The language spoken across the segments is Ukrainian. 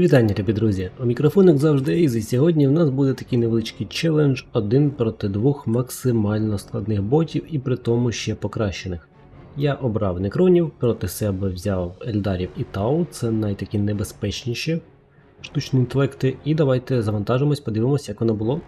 Вітання, любі друзі. У мікрофонах завжди Ейз, і сьогодні в нас буде такий невеличкий челендж один проти двох максимально складних ботів і при тому ще покращених. Я обрав некронів, проти себе взяв Ельдарів і Тау, це найтакі небезпечніші штучні інтелекти. І давайте завантажимось, подивимося, як воно було.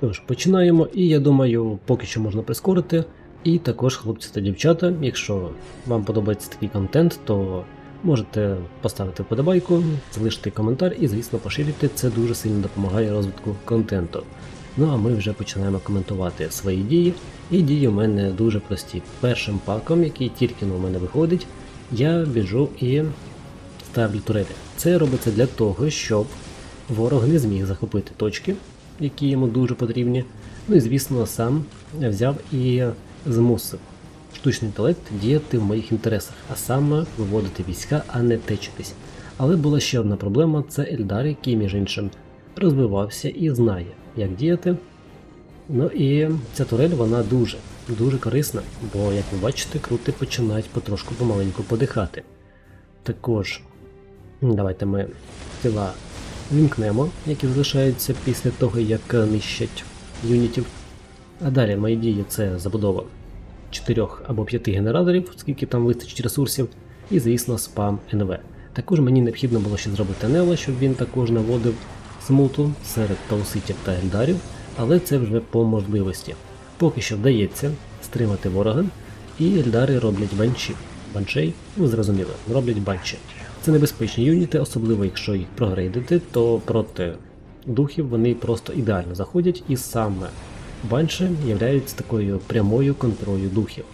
Тож, починаємо, і я думаю, поки що можна прискорити. І також, хлопці та дівчата, якщо вам подобається такий контент, то можете поставити вподобайку, залишити коментар і, звісно, поширити. Це дуже сильно допомагає розвитку контенту. Ну а ми вже починаємо коментувати свої дії. І дії у мене дуже прості. Першим паком, який тільки у мене виходить, я біжу і ставлю турелі. Це робиться для того, щоб ворог не зміг захопити точки, які йому дуже потрібні. Ну і звісно, сам взяв і змусив штучний інтелект діяти в моїх інтересах, а саме виводити війська, а не течитись. Але була ще одна проблема: це Ельдар, який, між іншим, розвивався і знає, як діяти. Ну і ця турель вона дуже дуже корисна, бо, як ви бачите, крути починають потрошку помаленьку подихати. Також давайте ми тіла вімкнемо, які залишаються після того, як нищать юнітів. А далі мої дії це забудова 4 або 5 генераторів, скільки там вистачить ресурсів, і, звісно, спам НВ. Також мені необхідно було ще зробити Нела, щоб він також наводив смуту серед тауситів та ельдарів, але це вже по можливості. Поки що вдається стримати ворога, і ельдари роблять банчі. Банчей, ви зрозуміли, роблять банчі. Це небезпечні юніти, особливо якщо їх прогрейдити, то проти духів вони просто ідеально заходять і саме банші являються такою прямою контролю духів.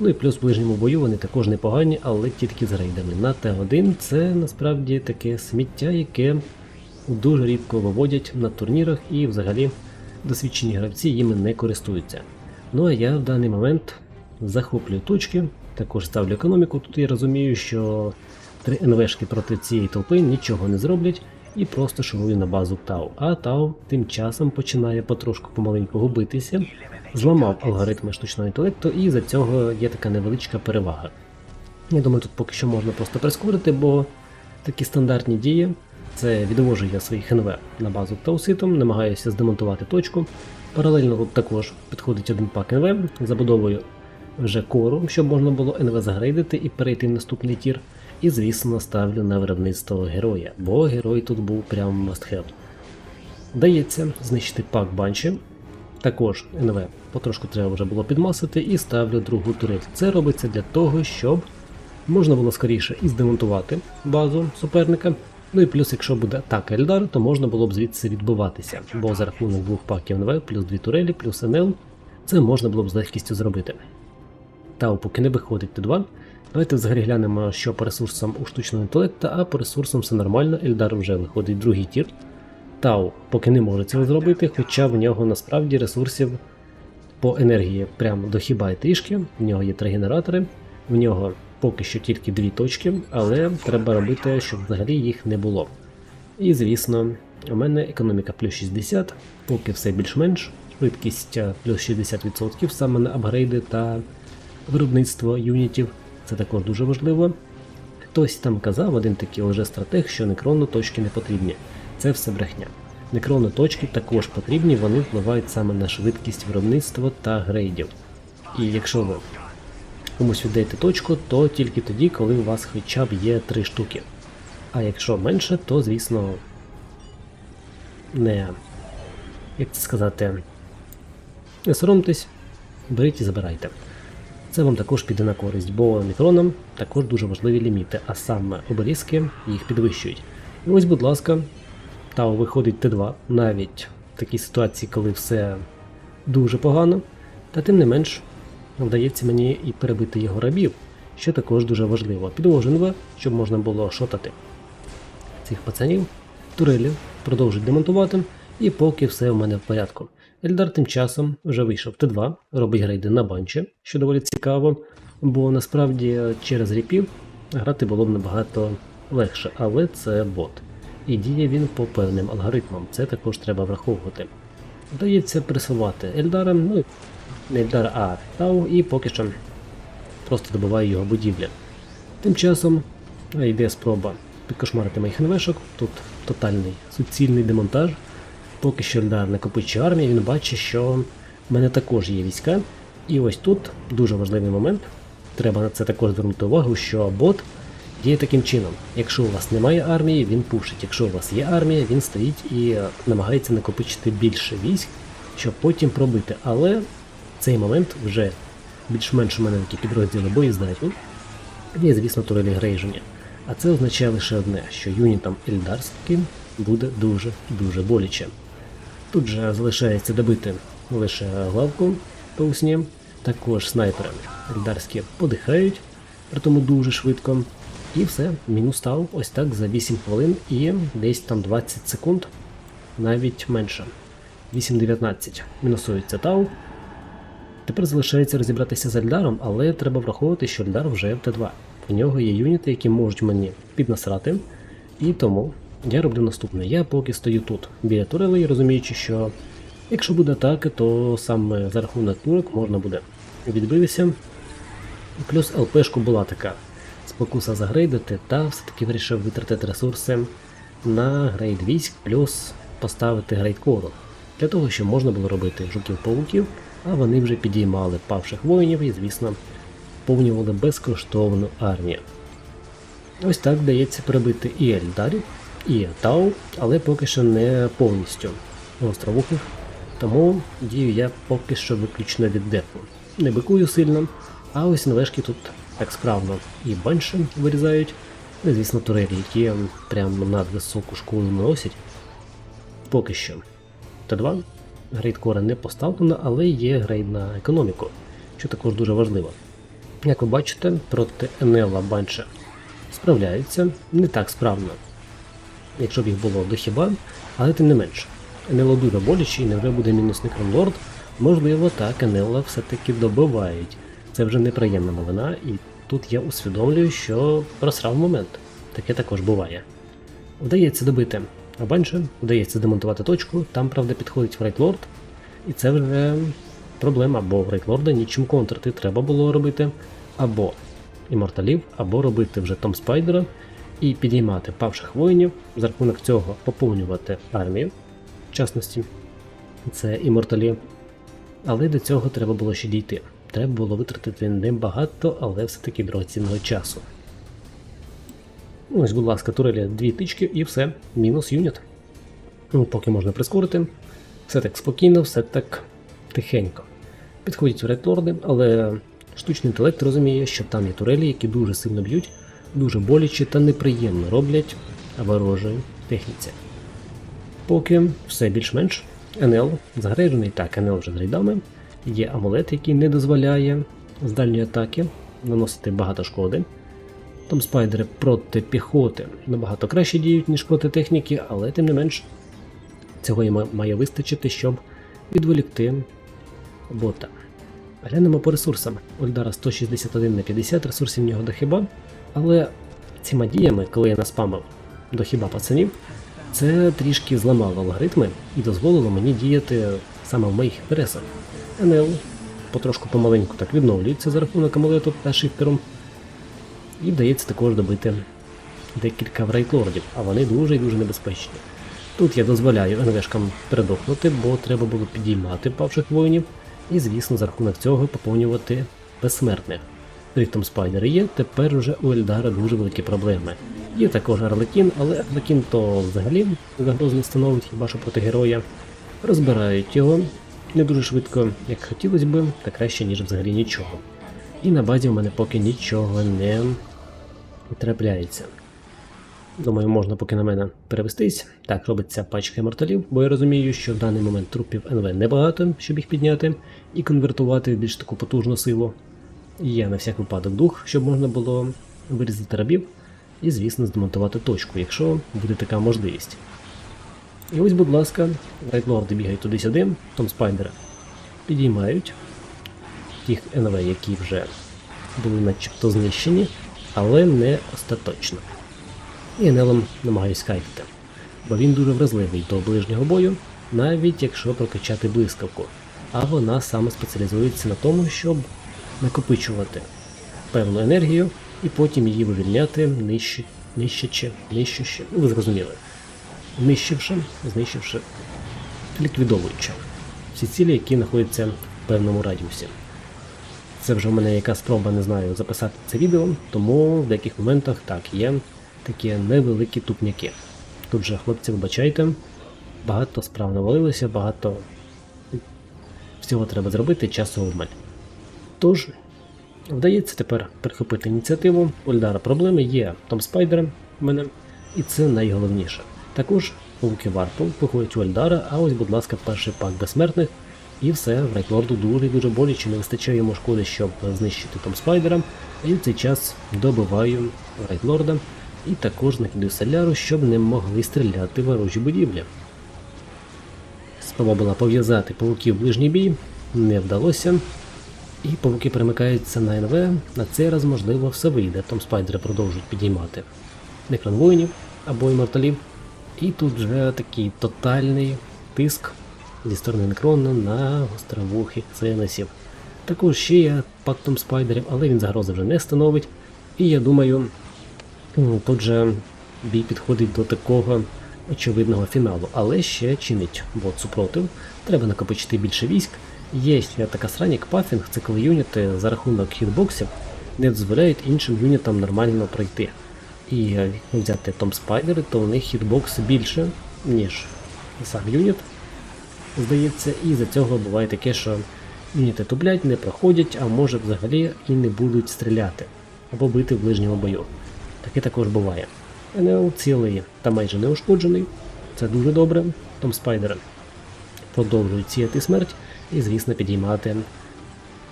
Ну і плюс в ближньому бою вони також непогані, але тільки з рейдами. На Т1 це насправді таке сміття, яке дуже рідко виводять на турнірах і взагалі досвідчені гравці їми не користуються. Ну а я в даний момент захоплюю точки, також ставлю економіку. Тут я розумію, що три НВшки проти цієї толпи нічого не зроблять і просто шурую на базу Тау. А Тау тим часом починає потрошку помаленьку губитися, зламав алгоритми штучного інтелекту, і за цього є така невеличка перевага. Я думаю, тут поки що можна просто прискорити, бо такі стандартні дії. Це відвожу я своїх НВ на базу Тауситом, намагаюся здемонтувати точку. Паралельно тут також підходить один пак НВ, забудовую вже кору, щоб можна було НВ загрейдити і перейти в наступний тір. І, звісно, ставлю на виробництво героя, бо герой тут був прям must have. Дається знищити пак банші. Також НВ потрошку треба вже було підмасити і ставлю другу турель. Це робиться для того, щоб можна було скоріше і здемонтувати базу суперника. Ну і плюс, якщо буде атака Ельдар, то можна було б звідси відбиватися, бо за рахунок двох паків НВ, плюс дві турелі, плюс НЛ, це можна було б з легкістю зробити. Тау поки не виходить Т2. Давайте взагалі глянемо, що по ресурсам у штучного інтелекту, а по ресурсам все нормально. Ельдар вже виходить другий тір. Тау поки не може цього зробити, хоча в нього насправді ресурсів по енергії прямо до хіба й трішки. В нього є три генератори, в нього поки що тільки дві точки, але треба робити, щоб взагалі їх не було. І звісно, у мене економіка плюс 60, поки все більш-менш, швидкість плюс 60% саме на апгрейди та виробництво юнітів. Це також дуже важливо. Хтось там казав, один такий лжестратег, що некронно точки не потрібні. Це все брехня. Некронно точки також потрібні, вони впливають саме на швидкість виробництва та грейдів. І якщо ви комусь віддаєте точку, то тільки тоді, коли у вас хоча б є три штуки. А якщо менше, то звісно не як це сказати, не соромтесь, беріть і забирайте. Це вам також піде на користь, бо мікронам також дуже важливі ліміти, а саме обеліски їх підвищують. І ось, будь ласка, Тау виходить Т2 навіть в такій ситуації, коли все дуже погано, та тим не менш вдається мені і перебити його рабів, що також дуже важливо. Підвожу НВ, щоб можна було шотати цих пацанів, турелі продовжують демонтувати, і поки все в мене в порядку. Ельдар тим часом вже вийшов Т2, робить грейди на банчі, що доволі цікаво, бо насправді через ріпів грати було б набагато легше, але це бот. І діє він по певним алгоритмам, це також треба враховувати. Вдається пресувати Ельдара, ну не Ельдара, а Тау, і поки що просто добиває його будівлі. Тим часом йде спроба підкошмарити моїх НВшок. Тут тотальний суцільний демонтаж. Поки що Ельдар накопичує армію, він бачить, що в мене також є війська. І ось тут дуже важливий момент. Треба на це також звернути увагу, що бот діє таким чином. Якщо у вас немає армії, він пушить. Якщо у вас є армія, він стоїть і е, намагається накопичити більше військ, щоб потім пробити. Але цей момент вже більш-менш у мене такі підрозділи боєздатні. Є, звісно, турелі грейження. А це означає лише одне, що юнітам Ельдарським буде дуже-дуже боляче. Тут же залишається добити лише главку по усні. Також снайпери ельдарські подихають, при тому дуже швидко. І все, мінус став ось так за 8 хвилин і десь там 20 секунд, навіть менше. 8.19. Мінусується тау. Тепер залишається розібратися з Ельдаром, але треба враховувати, що Ельдар вже в Т2. У нього є юніти, які можуть мені піднасрати. І тому я роблю наступне. Я поки стою тут біля турелей, розуміючи, що якщо буде атака, то саме за рахунок турок можна буде відбитися. Плюс ЛПшку була така спокуса загрейдити, та все-таки вирішив витратити ресурси на грейд військ, плюс поставити грейд кору. Для того, щоб можна було робити жуків-пауків, а вони вже підіймали павших воїнів і, звісно, повнювали безкоштовну армію. Ось так вдається перебити і Ельдарів, і Тау, але поки що не повністю островухих. Тому дію я поки що виключно від дефу. Не бикую сильно, а ось НВшки тут так справно і банші вирізають. Ну, звісно, турелі, які прямо над високу школу наносять. Поки що. Т2 грейд кора не поставлено, але є грейд на економіку, що також дуже важливо. Як ви бачите, проти Енела банші справляються не так справно, якщо б їх було до хіба, але тим не менше. Енело дуже боляче і невже буде мінусником лорд. Можливо, так Енела все-таки добивають. Це вже неприємна новина, і тут я усвідомлюю, що просрав момент. Таке також буває. Вдається добити Абанше, вдається демонтувати точку, там, правда, підходить Фрейтлорд, і це вже проблема, бо в Рейтлорда нічим контрити треба було робити або іморталів, або робити вже Том Спайдера і підіймати павших воїнів, за рахунок цього поповнювати армію, в частності, це іморталі. Але до цього треба було ще дійти. Треба було витратити небагато, але все-таки дорогоцінного часу. Ось, будь ласка, турелі дві тички і все, мінус юніт. Ну, Поки можна прискорити. Все так спокійно, все так тихенько. Підходять ретлорди, але штучний інтелект розуміє, що там є турелі, які дуже сильно б'ють, дуже боляче та неприємно роблять ворожої техніці. Поки все більш-менш. НЛ загрежений, так, НЛ вже з рейдами. Є амулет, який не дозволяє з дальньої атаки наносити багато шкоди. Там спайдери проти піхоти набагато краще діють, ніж проти техніки, але тим не менш цього і має вистачити, щоб відволікти бота. Глянемо по ресурсам. Ольдара 161 на 50, ресурсів в нього до хіба. Але цими діями, коли я наспамив до хіба пацанів, це трішки зламало алгоритми і дозволило мені діяти саме в моїх інтересах. НЛ потрошку помаленьку так відновлюється за рахунок амулету та шифтером. І вдається також добити декілька врейтлордів, а вони дуже і дуже небезпечні. Тут я дозволяю НВшкам передохнути, бо треба було підіймати павших воїнів, і, звісно, за рахунок цього поповнювати безсмертних. Ріхтом спайдери є, тепер уже у Ельдара дуже великі проблеми. Є також Арлекін, але Арлекін то взагалі загрози не становить хіба що проти героя. Розбирають його не дуже швидко, як хотілося би, та краще, ніж взагалі нічого. І на базі в мене поки нічого не трапляється. Думаю, можна поки на мене перевестись. Так, робиться пачка морталів, бо я розумію, що в даний момент трупів НВ небагато, щоб їх підняти і конвертувати в більш таку потужну силу. Є на всяк випадок дух, щоб можна було вирізати рабів і, звісно, здемонтувати точку, якщо буде така можливість. І ось, будь ласка, райтлорди бігають туди-сюди, Том Спайдера підіймають тих НВ, які вже були начебто знищені, але не остаточно. І НЛом намагаюсь кайтити, бо він дуже вразливий до ближнього бою, навіть якщо прокачати блискавку, а вона саме спеціалізується на тому, щоб накопичувати певну енергію і потім її вивільняти нижче нищачи, нищущи, ну ви зрозуміли. Нищивши, знищивши, ліквідовуючи всі цілі, які знаходяться в певному радіусі. Це вже в мене яка спроба, не знаю, записати це відео, тому в деяких моментах так, є такі невеликі тупняки. Тут же, хлопці, вибачайте, багато справ навалилося, багато всього треба зробити, часу обмаль. Тож, вдається тепер прихопити ініціативу. У Ельдара проблеми є Том Спайдер в мене, і це найголовніше. Також пауки варпу виходять у Ельдара, а ось, будь ласка, перший пак безсмертних. І все, в Рейтлорду дуже дуже боляче не вистачає йому шкоди, щоб знищити Том Спайдера. І в цей час добиваю Рейтлорда і також накидаю соляру, щоб не могли стріляти ворожі будівлі. Спроба була пов'язати павуків в ближній бій, не вдалося. І павуки перемикаються на НВ. На цей раз, можливо, все вийде. Том Спайдери продовжують підіймати Некрон воїнів або іморталів. І тут вже такий тотальний тиск зі сторони Некрона на гостровухих ценесів. Також ще є пактом спайдерів, але він загрози вже не становить. І я думаю, ну, тут же бій підходить до такого очевидного фіналу, але ще чинить бот супротив. Треба накопичити більше військ. Є така срань, як пафінг, юніти за рахунок хітбоксів не дозволяють іншим юнітам нормально пройти. І е, взяти Том Спайдери, то у них хітбокс більше, ніж сам юніт, здається, і за цього буває таке, що юніти туплять, не проходять, а може взагалі і не будуть стріляти або бити в ближньому бою. Таке також буває. НЛ цілий та майже не ушкоджений, це дуже добре. Том Спайдер продовжують сіяти смерть і, звісно, підіймати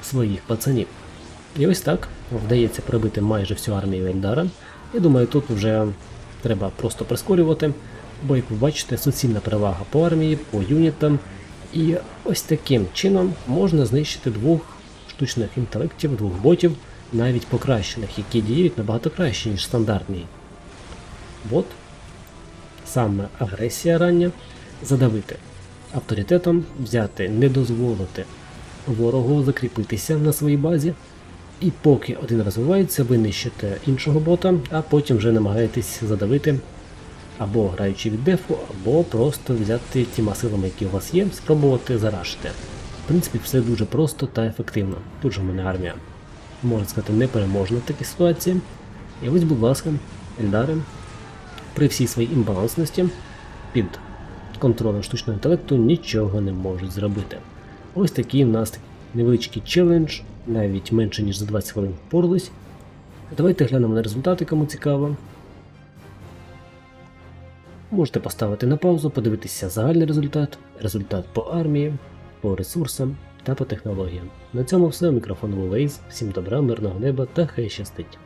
своїх пацанів. І ось так вдається прибити майже всю армію Ельдара. Я думаю, тут вже треба просто прискорювати, бо, як ви бачите, суцільна перевага по армії, по юнітам. І ось таким чином можна знищити двох штучних інтелектів, двох ботів, навіть покращених, які діють набагато краще, ніж стандартний бот. Саме агресія рання задавити авторитетом, взяти, не дозволити ворогу закріпитися на своїй базі. І поки один розвивається, ви нищите іншого бота, а потім вже намагаєтесь задавити або граючи від дефу, або просто взяти тіма силами, які у вас є, спробувати зарашити. В принципі, все дуже просто та ефективно. Тут же в мене армія, можна сказати, непереможна в такій ситуації. І ось, будь ласка, Ельдари, при всій своїй імбалансності під контролем штучного інтелекту нічого не можуть зробити. Ось такий в нас невеличкий челендж, навіть менше ніж за 20 хвилин впорались. Давайте глянемо на результати, кому цікаво. Можете поставити на паузу, подивитися загальний результат, результат по армії, по ресурсам та по технологіям. На цьому все. Мікрофон був Вейз. Всім добра, мирного неба та хай щастить!